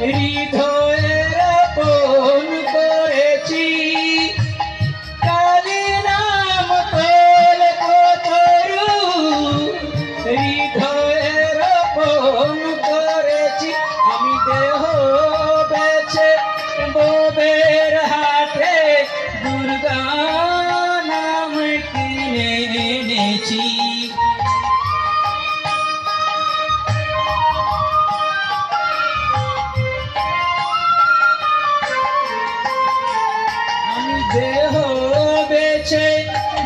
হৃদয়ের পণ করেছি। কালী নাম তরু হৃদয়ের পণ করেছি। আমি দেহ বেছে ববের হাটে দুর্গা নাম কিনে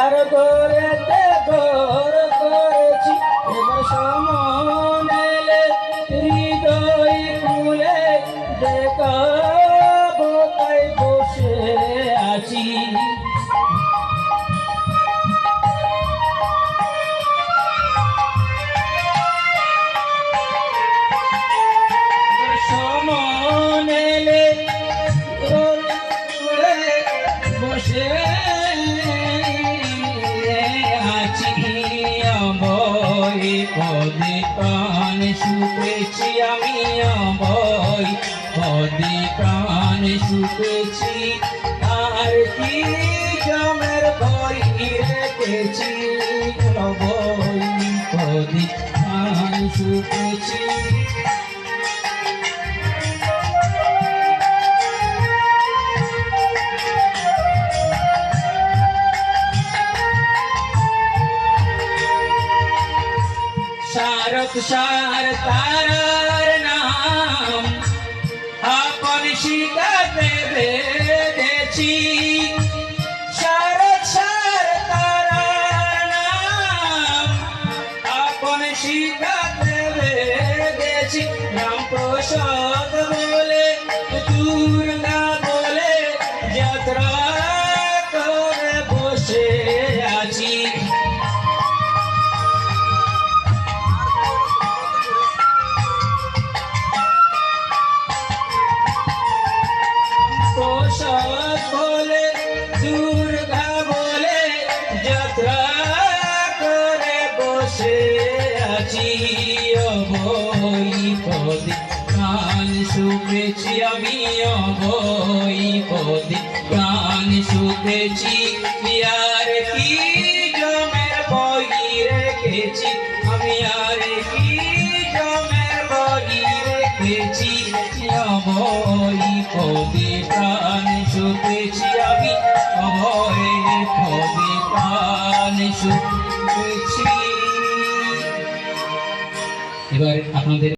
তার গড়েতে প্রাণ শুনেছি আমি অবই পদে প্রাণ শুনেছি আর কি জমের ভয় রেখেছি অভয় পদে প্রাণ শুকেছি সার তারার নাম। আপন শিকাতে বেঁধেছি। শারদ সার তারার নাম। আপন শিকাতে বেঁধেছি। নাম প্রসাদ বসে আছি অবই পদে প্রাণ শুকেছি আমি অবই পদে প্রাণ শুকেছি আর কি জমের বই রেখেছি? আমি আর কি জমের বই রেখেছি? অবই পদে প্রাণ শুকেছি আমি অভয় পদে প্রাণ শুকেছি আপনাদের